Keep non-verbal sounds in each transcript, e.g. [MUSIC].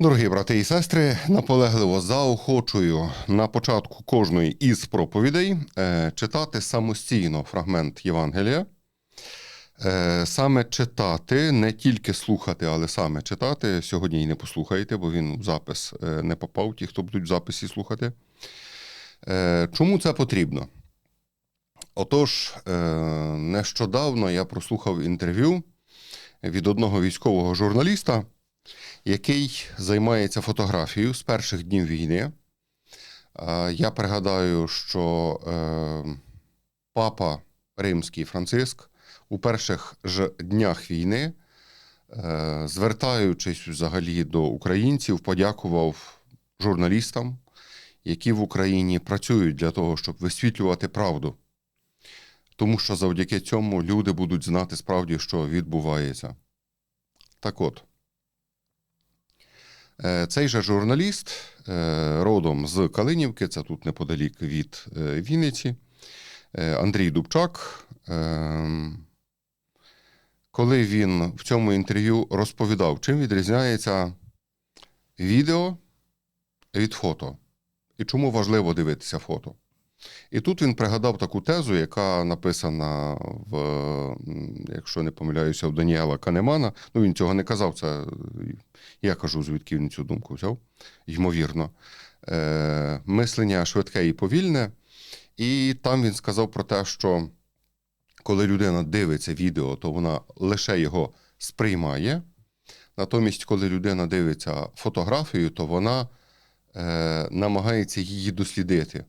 Дорогі брати і сестри, наполегливо заохочую на початку кожної із проповідей е, читати самостійно фрагмент Євангелія. Е, Саме читати, не тільки слухати, але саме читати. Сьогодні і не послухаєте, бо він в запис е, не попав, ті, хто будуть в записі слухати. Чому це потрібно? Отож, нещодавно я прослухав інтерв'ю від одного військового журналіста, який займається фотографією з перших днів війни. Я пригадаю, що е, папа Римський Франциск у перших ж днях війни, е, звертаючись взагалі до українців, подякував журналістам, які в Україні працюють для того, щоб висвітлювати правду. Тому що завдяки цьому люди будуть знати справді, що відбувається. Так от, цей же журналіст е, родом з Калинівки, це тут неподалік від е, Вінниці, е, Андрій Дубчак. е, Коли він в цьому інтерв'ю розповідав, чим відрізняється відео від фото, і чому важливо дивитися фото. І тут він пригадав таку тезу, яка написана в, якщо не помиляюся, в Даніела Канемана. Ну, він цього не казав, це я кажу, звідки він цю думку взяв, ймовірно. Е, мислення швидке і повільне. І там він сказав про те, що коли людина дивиться відео, то вона лише його сприймає. Натомість, коли людина дивиться фотографію, то вона е, намагається її дослідити.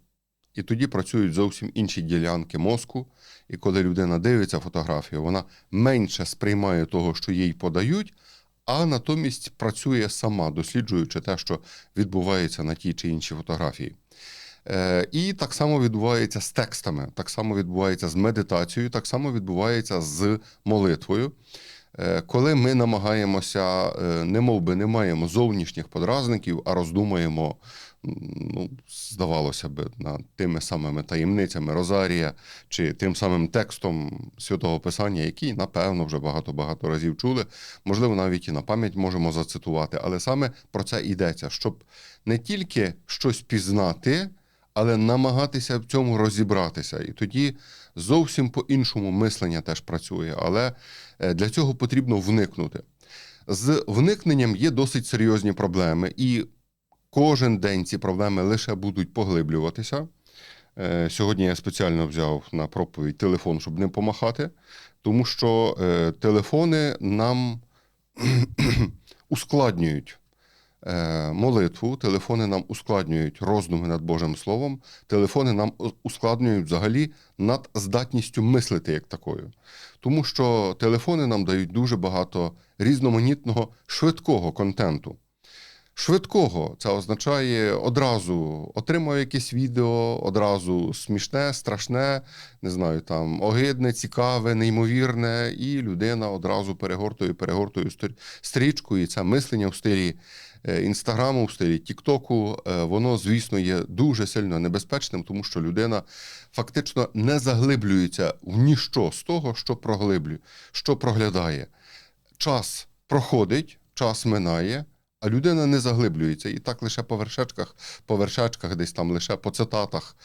І тоді працюють зовсім інші ділянки мозку. І коли людина дивиться фотографію, вона менше сприймає того, що їй подають, а натомість працює сама, досліджуючи те, що відбувається на тій чи іншій фотографії. Е, І так само відбувається з текстами, так само відбувається з медитацією, так само відбувається з молитвою. Е, Коли ми намагаємося, е, не мов не маємо зовнішніх подразників, а роздумаємо, ну, здавалося б, над тими самими таємницями Розарія чи тим самим текстом святого Писання, який, напевно, вже багато-багато разів чули, можливо, навіть і на пам'ять можемо зацитувати. Але саме про це йдеться, щоб не тільки щось пізнати, але намагатися в цьому розібратися. І тоді зовсім по-іншому мислення теж працює. Але е, для цього потрібно вникнути. З вникненням є досить серйозні проблеми, і кожен день ці проблеми лише будуть поглиблюватися. Е, Сьогодні я спеціально взяв на проповідь телефон, щоб не помахати, тому що е, телефони нам [CLEARS THROAT] ускладнюють е, молитву, телефони нам ускладнюють роздуми над Божим Словом, телефони нам ускладнюють взагалі над здатністю мислити як такою. Тому що телефони нам дають дуже багато різноманітного швидкого контенту. Швидкого це означає одразу отримав якесь відео, одразу смішне, страшне, не знаю, там огидне, цікаве, неймовірне, і людина одразу перегортує, перегортує стрічку, і це мислення в стилі е, інстаграму, в стилі Тіктоку, е, воно, звісно, є дуже сильно небезпечним, тому що людина фактично не заглиблюється в ніщо з того, що проглиблює, що проглядає. Час проходить, час минає. А людина не заглиблюється. І так лише по вершечках, по вершечках, десь там лише по цитатах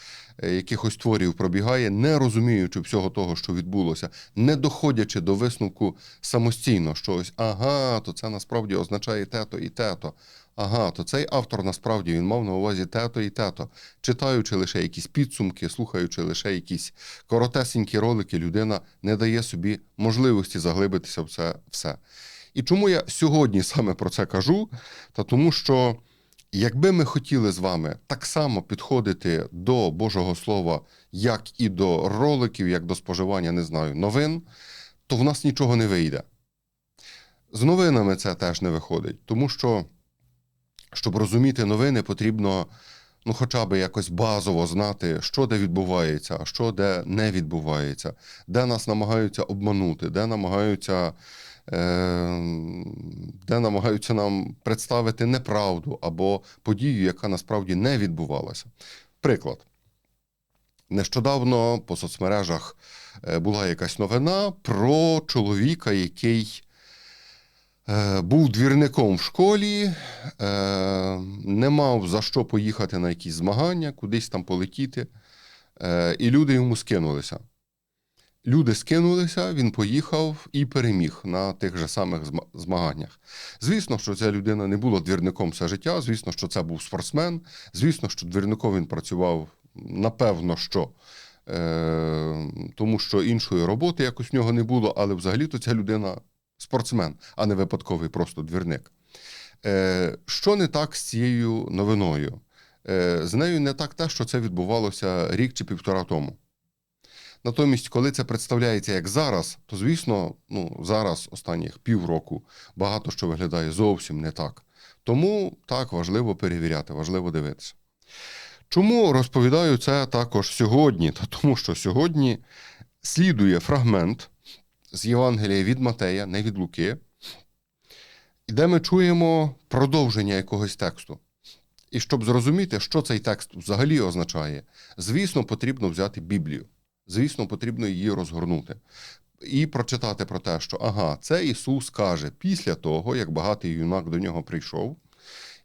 е, якихось творів пробігає, не розуміючи всього того, що відбулося, не доходячи до висновку самостійно, що ось ага, то це насправді означає тето і тето. Ага, то цей автор насправді він мав на увазі тето і тето. Читаючи лише якісь підсумки, слухаючи лише якісь коротесенькі ролики, людина не дає собі можливості заглибитися в це все. І чому я сьогодні саме про це кажу? Та тому що якби ми хотіли з вами так само підходити до Божого Слова, як і до роликів, як до споживання, не знаю, новин, то в нас нічого не вийде. З новинами це теж не виходить, тому що, щоб розуміти новини, потрібно ну, хоча б якось базово знати, що де відбувається, а що де не відбувається, де нас намагаються обманути, де намагаються де намагаються нам представити неправду або подію, яка насправді не відбувалася. Приклад. Нещодавно по соцмережах е, була якась новина про чоловіка, який Е, Був двірником в школі, е, не мав за що поїхати на якісь змагання, кудись там полетіти. І люди йому скинулися. Люди скинулися, він поїхав і переміг на тих же самих змаганнях. Звісно, що ця людина не була двірником все життя. Звісно, що це був спортсмен. Звісно, що двірником він працював, напевно, що. Е, тому що іншої роботи якось в нього не було, але взагалі-то ця людина спортсмен, а не випадковий просто двірник. Е, що не так з цією новиною? Е, з нею не так те, що це відбувалося рік чи півтора тому. Натомість, коли це представляється як зараз, то звісно, ну зараз, останніх півроку, багато що виглядає зовсім не так. Тому так важливо перевіряти, важливо дивитися. Чому розповідаю це також сьогодні? Та тому що сьогодні слідує фрагмент з Євангелія від Матея, не від Луки, де ми чуємо продовження якогось тексту. І щоб зрозуміти, що цей текст взагалі означає, звісно, потрібно взяти Біблію. Звісно, потрібно її розгорнути. І прочитати про те, що ага, це Ісус каже після того, як багатий юнак до нього прийшов.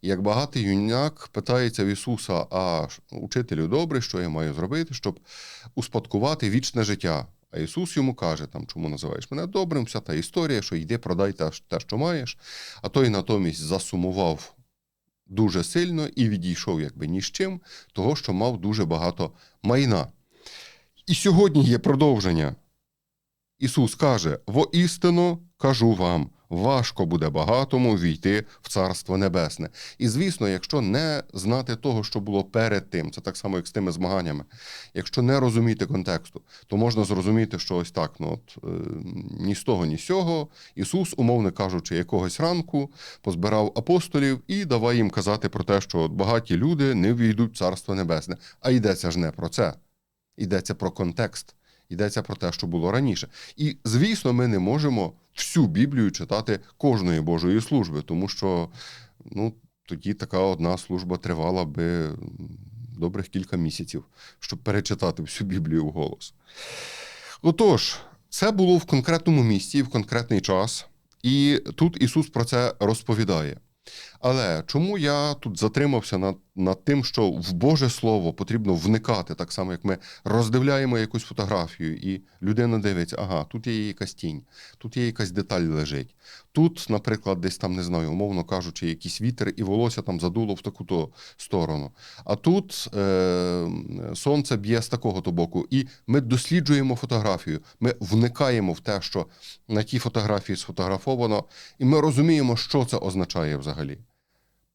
Як багатий юнак питається в Ісуса, а учителю добре, що я маю зробити, щоб успадкувати вічне життя. А Ісус йому каже, там, чому називаєш мене добрим, вся та історія, що йди, продай те, що маєш. А той натомість засумував дуже сильно і відійшов якби ні з чим, того, що мав дуже багато майна. І сьогодні є продовження. Ісус каже: воістину кажу вам, важко буде багатому війти в Царство Небесне. І звісно, якщо не знати того, що було перед тим, це так само, як з тими змаганнями, якщо не розуміти контексту, то можна зрозуміти, що ось так, ну от е, ні з того, ні з сього. Ісус, умовно кажучи, якогось ранку позбирав апостолів і давай їм казати про те, що багаті люди не війдуть в Царство Небесне. А йдеться ж не про це. Йдеться про контекст, йдеться про те, що було раніше. І, звісно, ми не можемо всю Біблію читати кожної Божої служби, тому що ну, тоді така одна служба тривала би добрих кілька місяців, щоб перечитати всю Біблію вголос. Отож, це було в конкретному місці, в конкретний час, і тут Ісус про це розповідає. Але чому я тут затримався над, над тим, що в Боже Слово потрібно вникати, так само, як ми роздивляємо якусь фотографію, і людина дивиться, ага, тут є якась тінь, тут є якась деталь лежить. Тут, наприклад, десь там, не знаю, умовно кажучи, якийсь вітер і волосся там задуло в таку-то сторону. А тут е, сонце б'є з такого-то боку. І ми досліджуємо фотографію, ми вникаємо в те, що на тій фотографії сфотографовано, і ми розуміємо, що це означає взагалі.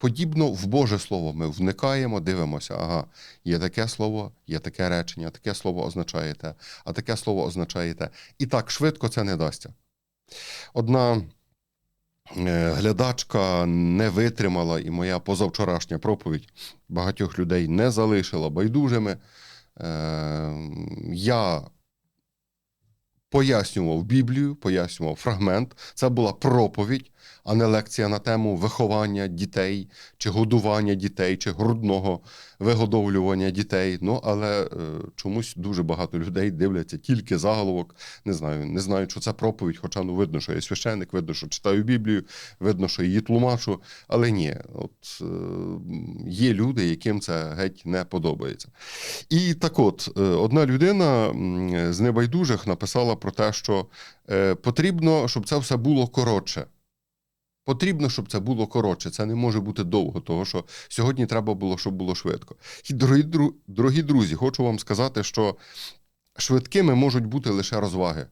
Подібно в Боже Слово ми вникаємо, дивимося, ага, є таке слово, є таке речення, таке слово означає те, а таке слово означає те. І так швидко це не дасться. Одна е, глядачка не витримала, і моя позавчорашня проповідь багатьох людей не залишила байдужими. Е, Я пояснював Біблію, пояснював фрагмент. Це була проповідь, а не лекція на тему виховання дітей, чи годування дітей, чи грудного вигодовлювання дітей. Ну, але е, чомусь дуже багато людей дивляться тільки заголовок. Не знаю, не знаю, що це проповідь, хоча ну видно, що я священник, видно, що читаю Біблію, видно, що її тлумачу. Але ні, от е, є люди, яким це геть не подобається. І так от, е, одна людина з небайдужих написала про те, що е, потрібно, щоб це все було коротше. Потрібно, щоб це було коротше. Це не може бути довго, тому що сьогодні треба було, щоб було швидко. І дорогі, дорогі друзі, хочу вам сказати, що швидкими можуть бути лише розваги.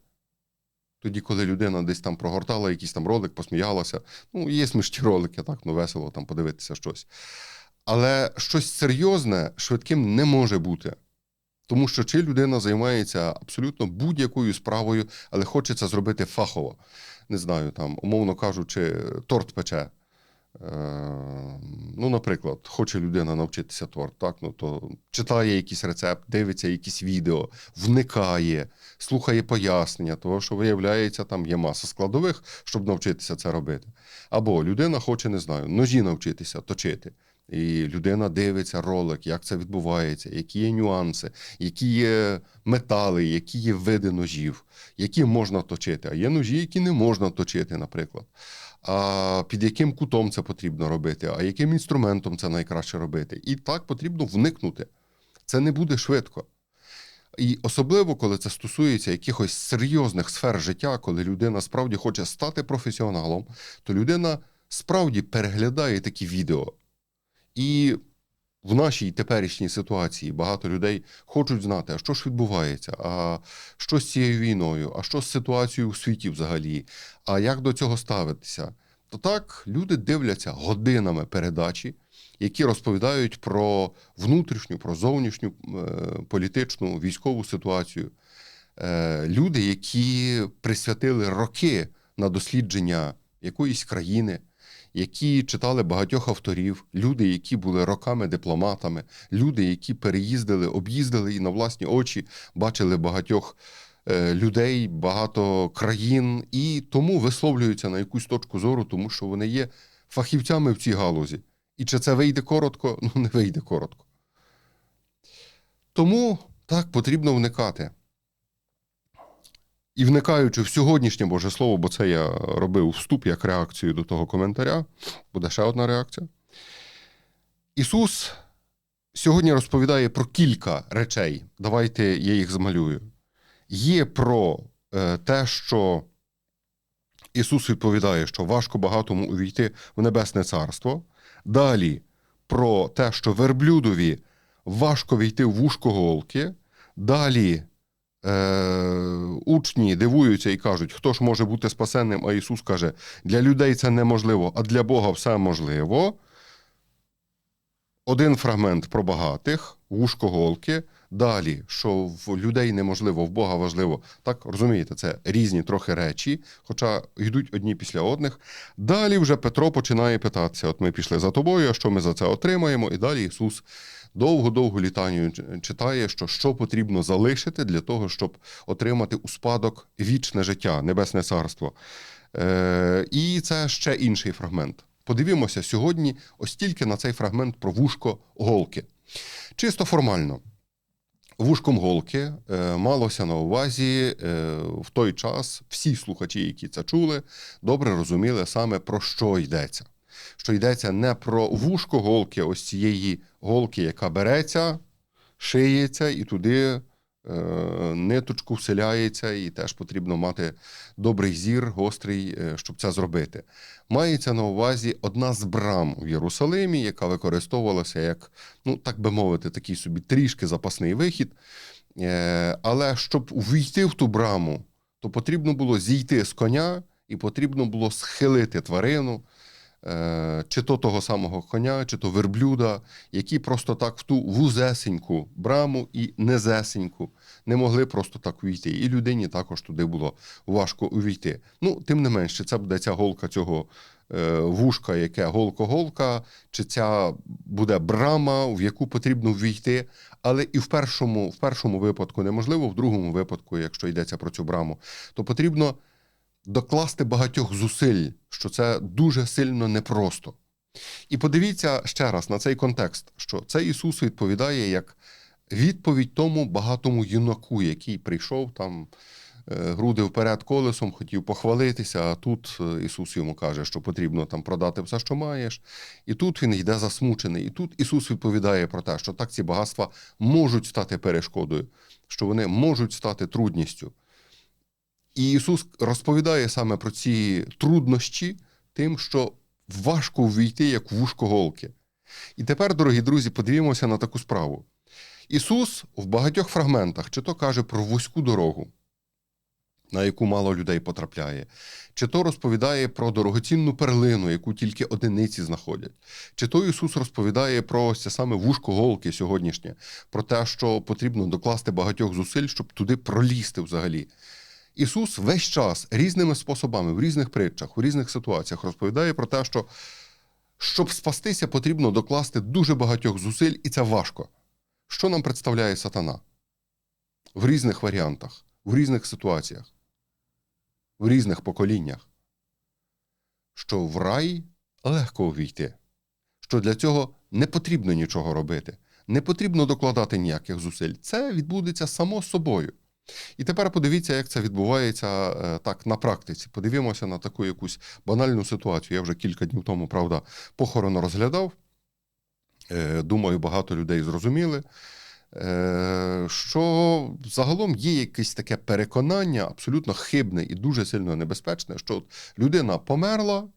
Тоді, коли людина десь там прогортала якийсь там ролик, посміялася. Ну, є смішні ролики, так, ну весело там подивитися щось. Але щось серйозне швидким не може бути. Тому що чи людина займається абсолютно будь-якою справою, але хоче це зробити фахово. Не знаю, там, умовно кажучи, торт пече. Е, ну, наприклад, хоче людина навчитися торт, так, ну, то читає якийсь рецепт, дивиться якісь відео, вникає, слухає пояснення, того, що виявляється, там є маса складових, щоб навчитися це робити. Або людина хоче, не знаю, ножі навчитися точити. І людина дивиться ролик, як це відбувається, які є нюанси, які є метали, які є види ножів, які можна точити. А є ножі, які не можна точити, наприклад. А під яким кутом це потрібно робити, а яким інструментом це найкраще робити. І так потрібно вникнути. Це не буде швидко. І особливо, коли це стосується якихось серйозних сфер життя, коли людина справді хоче стати професіоналом, то людина справді переглядає такі відео. І в нашій теперішній ситуації багато людей хочуть знати, а що ж відбувається, а що з цією війною, а що з ситуацією у світі взагалі, а як до цього ставитися. То так люди дивляться годинами передачі, які розповідають про внутрішню, про зовнішню е, політичну військову ситуацію. Е, люди, які присвятили роки на дослідження якоїсь країни, які читали багатьох авторів, люди, які були роками дипломатами, люди, які переїздили, об'їздили і на власні очі бачили багатьох е, людей, багато країн, і тому висловлюються на якусь точку зору, тому що вони є фахівцями в цій галузі. І чи це вийде коротко? Ну, не вийде коротко. Тому так потрібно вникати. І вникаючи в сьогоднішнє Боже Слово, бо це я робив вступ як реакцію до того коментаря, буде ще одна реакція. Ісус сьогодні розповідає про кілька речей. Давайте я їх змалюю. Є про е, те, що Ісус відповідає, що важко багатому увійти в Небесне Царство. Далі про те, що верблюдові важко війти в вушко голки. Далі учні дивуються і кажуть, хто ж може бути спасенним, а Ісус каже, для людей це неможливо, а для Бога все можливо. Один фрагмент про багатих, вушко голки. Далі, що в людей неможливо, в Бога важливо. Так, розумієте, це різні трохи речі, хоча йдуть одні після одних. Далі вже Петро починає питатися: от ми пішли за тобою, а що ми за це отримаємо? І далі Ісус довго-довго літанню читає, що що потрібно залишити для того, щоб отримати у спадок вічне життя, небесне царство. Е, І це ще інший фрагмент. Подивімося сьогодні ось тільки на цей фрагмент про вушко голки. Чисто формально. Вушком голки е, малося на увазі е, в той час всі слухачі, які це чули, добре розуміли саме про що йдеться. Що йдеться не про вушко голки, ось цієї голки, яка береться, шиється і туди е, ниточку вселяється, і теж потрібно мати добрий зір, гострий, е, щоб це зробити. Мається на увазі одна з брам в Єрусалимі, яка використовувалася як, ну так би мовити, такий собі трішки запасний вихід. Е, Але щоб увійти в ту браму, то потрібно було зійти з коня і потрібно було схилити тварину. Е, Чи то того самого коня, чи то верблюда, які просто так в ту вузесеньку браму і незесеньку не могли просто так увійти. І людині також туди було важко увійти. Ну, тим не менше, це буде ця голка цього е, вушка, яке голко-голка, чи ця буде брама, в яку потрібно ввійти. Але і в першому, в першому випадку неможливо, в другому випадку, якщо йдеться про цю браму, то потрібно докласти багатьох зусиль, що це дуже сильно непросто. І подивіться ще раз на цей контекст, що це Ісус відповідає як відповідь тому багатому юнаку, який прийшов там, е, груди вперед колесом, хотів похвалитися, а тут е, Ісус йому каже, що потрібно там продати все, що маєш. І тут він йде засмучений. І тут Ісус відповідає про те, що так ці багатства можуть стати перешкодою, що вони можуть стати трудністю. І Ісус розповідає саме про ці труднощі, тим, що важко ввійти як в вушко голки. І тепер, дорогі друзі, подивімося на таку справу. Ісус в багатьох фрагментах чи то каже про вузьку дорогу, на яку мало людей потрапляє, чи то розповідає про дорогоцінну перлину, яку тільки одиниці знаходять, чи то Ісус розповідає про ось це саме вушко голки сьогоднішнє, про те, що потрібно докласти багатьох зусиль, щоб туди пролізти взагалі. Ісус весь час різними способами, в різних притчах, у різних ситуаціях розповідає про те, що щоб спастися, потрібно докласти дуже багатьох зусиль, і це важко. Що нам представляє сатана? В різних варіантах, в різних ситуаціях, в різних поколіннях. Що в рай легко увійти, що для цього не потрібно нічого робити, не потрібно докладати ніяких зусиль. Це відбудеться само собою. І тепер подивіться, як це відбувається е, так на практиці. Подивімося на таку якусь банальну ситуацію. Я вже кілька днів тому, правда, похорон розглядав. Е, Думаю, багато людей зрозуміли, е, що загалом є якесь таке переконання, абсолютно хибне і дуже сильно небезпечне, що от людина померла,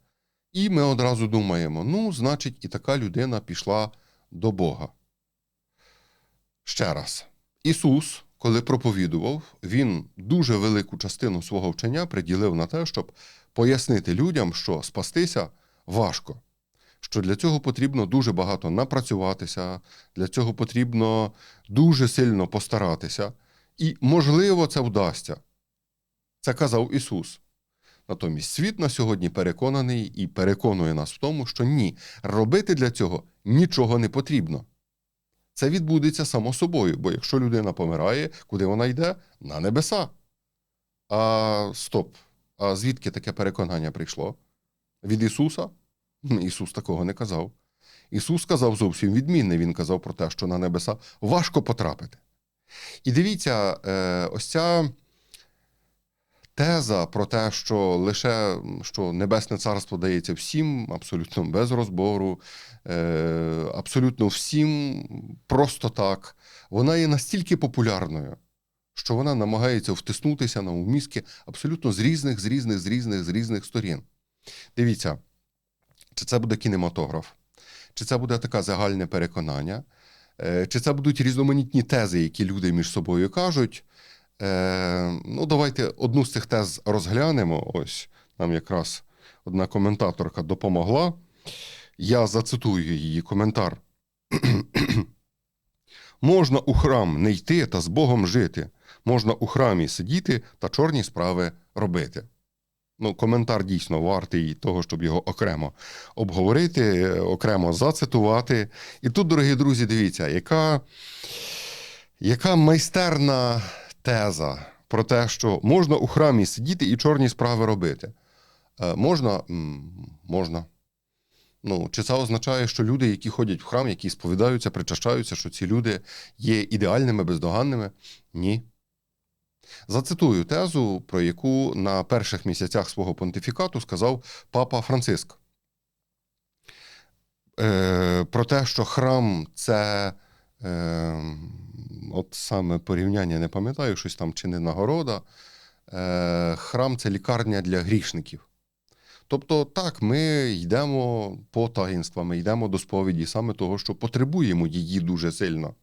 і ми одразу думаємо: ну, значить, і така людина пішла до Бога. Ще раз, Ісус, коли проповідував, Він дуже велику частину свого вчення приділив на те, щоб пояснити людям, що спастися важко що для цього потрібно дуже багато напрацюватися, для цього потрібно дуже сильно постаратися, і, можливо, це вдасться. Це казав Ісус. Натомість світ на сьогодні переконаний і переконує нас в тому, що ні, робити для цього нічого не потрібно. Це відбудеться само собою, бо якщо людина помирає, куди вона йде? На небеса. А стоп. А звідки таке переконання прийшло? Від Ісуса? Ісус такого не казав. Ісус сказав зовсім відмінне. Він казав про те, що на небеса важко потрапити. І дивіться, е, ось ця теза про те, що лише що Небесне Царство дається всім, абсолютно без розбору, е, абсолютно всім, просто так, вона є настільки популярною, що вона намагається втиснутися на уміски абсолютно з різних, з різних, з різних, з різних сторін. Дивіться. Чи це буде кінематограф, чи це буде таке загальне переконання, е, чи це будуть різноманітні тези, які люди між собою кажуть. Е, ну, давайте одну з цих тез розглянемо. Ось нам якраз одна коментаторка допомогла. Я зацитую її коментар. [CLEARS THROAT] Можна у храм не йти та з Богом жити, можна у храмі сидіти та чорні справи робити. Ну, коментар дійсно вартий того, щоб його окремо обговорити, окремо зацитувати. І тут, дорогі друзі, дивіться, яка, яка майстерна теза про те, що можна у храмі сидіти і чорні справи робити. Е, можна? Можна. Ну, чи це означає, що люди, які ходять в храм, які сповідаються, причащаються, що ці люди є ідеальними, бездоганними? Ні. Зацитую тезу, про яку на перших місяцях свого понтифікату сказав папа Франциск. Е, Про те, що храм це е, от саме порівняння, не пам'ятаю, щось там чи не нагорода. Е, Храм це лікарня для грішників. Тобто, так, ми йдемо по таїнствам, ми йдемо до сповіді саме того, що потребуємо її дуже сильно.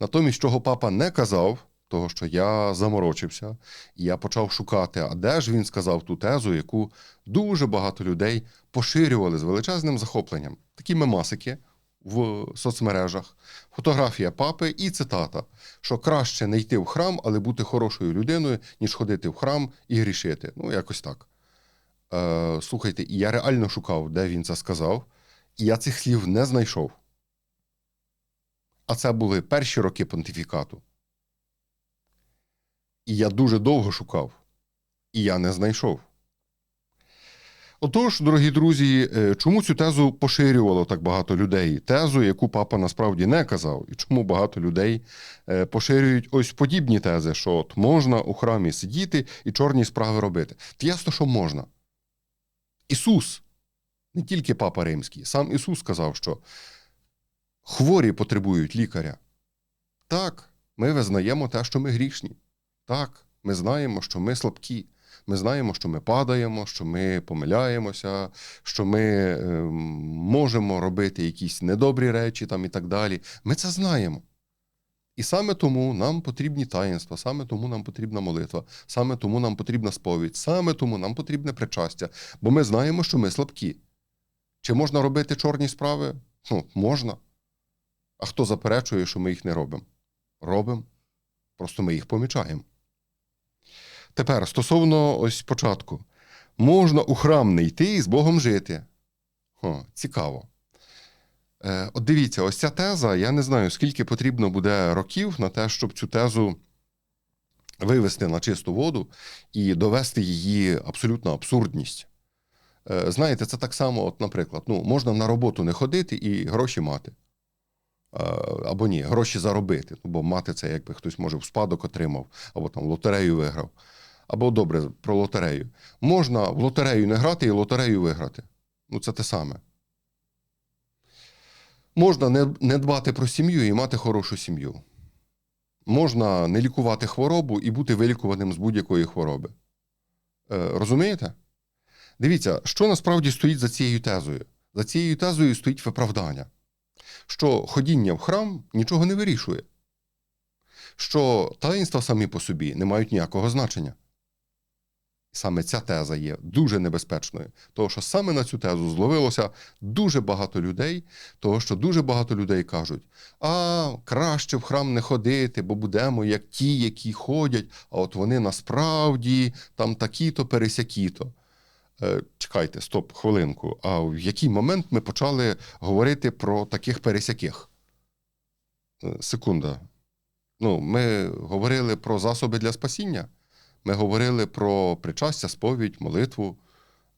Натомість, чого папа не казав, того, що я заморочився, і я почав шукати, а де ж він сказав ту тезу, яку дуже багато людей поширювали з величезним захопленням. Такі мемасики в соцмережах, фотографія папи і цитата, що краще не йти в храм, але бути хорошою людиною, ніж ходити в храм і грішити. Ну, якось так. Е, Слухайте, і я реально шукав, де він це сказав, і я цих слів не знайшов. А це були перші роки понтифікату. І я дуже довго шукав, і я не знайшов. Отож, дорогі друзі, е, чому цю тезу поширювало так багато людей? Тезу, яку папа насправді не казав, і чому багато людей е, поширюють ось подібні тези, що от можна у храмі сидіти і чорні справи робити. Та ясно, що можна. Ісус, не тільки папа римський, сам Ісус сказав, що хворі потребують лікаря. Так, ми визнаємо те, що ми грішні. Так, ми знаємо, що ми слабкі. Ми знаємо, що ми падаємо, що ми помиляємося, що ми е, можемо робити якісь недобрі речі там і так далі. Ми це знаємо. І саме тому нам потрібні таїнства, саме тому нам потрібна молитва, саме тому нам потрібна сповідь, саме тому нам потрібне причастя, бо ми знаємо, що ми слабкі. Чи можна робити чорні справи? Ну, можна. А хто заперечує, що ми їх не робимо? Робимо. Просто ми їх помічаємо. Тепер стосовно ось початку. Можна у храм не йти і з Богом жити. О, Цікаво. Е, От дивіться, ось ця теза, я не знаю, скільки потрібно буде років на те, щоб цю тезу вивести на чисту воду і довести її абсолютну абсурдність. Е, Знаєте, це так само, от, наприклад, ну, можна на роботу не ходити і гроші мати. Е, Або ні, гроші заробити. Ну, бо мати це якби хтось може в спадок отримав, або там лотерею виграв. Або добре, про лотерею. Можна в лотерею не грати і лотерею виграти. Ну, це те саме. Можна не, не дбати про сім'ю і мати хорошу сім'ю. Можна не лікувати хворобу і бути вилікуваним з будь-якої хвороби. Е, розумієте? Дивіться, що насправді стоїть за цією тезою. За цією тезою стоїть виправдання, що ходіння в храм нічого не вирішує, що таїнства самі по собі не мають ніякого значення. Саме ця теза є дуже небезпечною, тому що саме на цю тезу зловилося дуже багато людей, того що дуже багато людей кажуть: а краще в храм не ходити, бо будемо як ті, які ходять, а от вони насправді там такі-то, пересякі-то. Е, Чекайте, стоп, хвилинку. А в який момент ми почали говорити про таких пересяких? Е, Секунда. Ну, ми говорили про засоби для спасіння. Ми говорили про причастя, сповідь, молитву,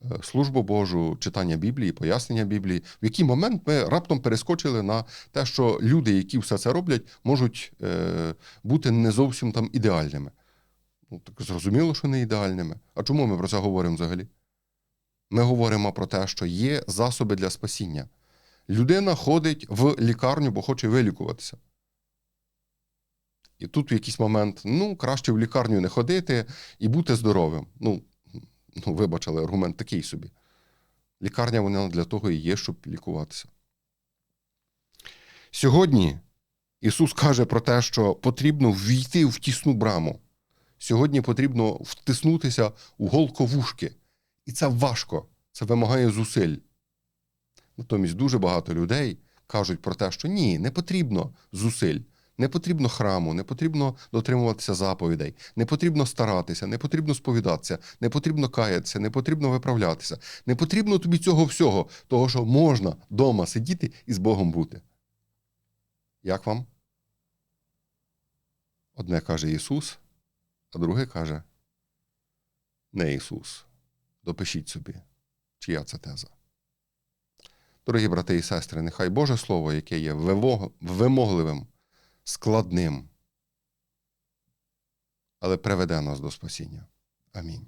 е, службу Божу, читання Біблії, пояснення Біблії. В який момент ми раптом перескочили на те, що люди, які все це роблять, можуть бути не зовсім там ідеальними. Ну, так зрозуміло, що не ідеальними. А чому ми про це говоримо взагалі? Ми говоримо про те, що є засоби для спасіння. Людина ходить в лікарню, бо хоче вилікуватися. І тут в якийсь момент, ну, краще в лікарню не ходити і бути здоровим. Ну, ну вибачили, аргумент такий собі. Лікарня вона для того і є, щоб лікуватися. Сьогодні Ісус каже про те, що потрібно ввійти в тісну браму. Сьогодні потрібно втиснутися у голковушки. І це важко, це вимагає зусиль. Натомість дуже багато людей кажуть про те, що ні, не потрібно зусиль. Не потрібно храму, не потрібно дотримуватися заповідей, не потрібно старатися, не потрібно сповідатися, не потрібно каятися, не потрібно виправлятися. Не потрібно тобі цього всього, того, що можна вдома сидіти і з Богом бути. Як вам? Одне каже Ісус, а друге каже не Ісус. Допишіть собі, чия це теза. Дорогі брати і сестри, нехай Боже Слово, яке є вимогливим, складним, але приведе нас до спасіння. Амінь.